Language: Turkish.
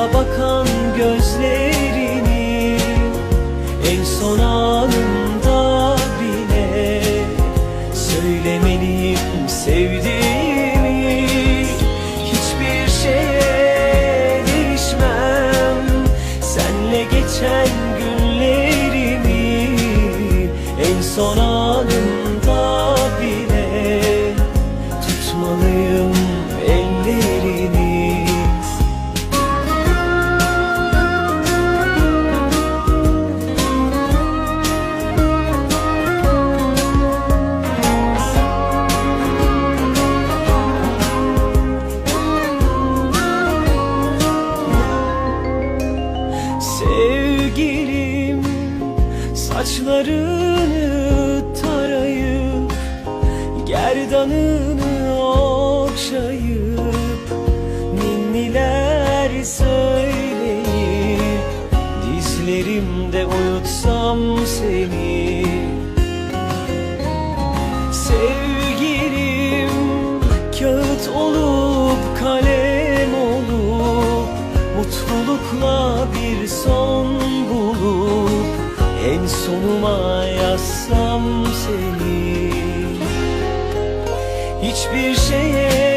Yola bakan gözlerini En son anında bile Söylemeliyim sevdiğimi. Hiçbir şeye değişmem Senle geçen günlerimi En son Sevgilim saçlarını tarayıp Gerdanını okşayıp Ninniler söyleyip Dizlerimde uyutsam seni. Sevgilim kağıt olup sonuma yazsam seni Hiçbir şeye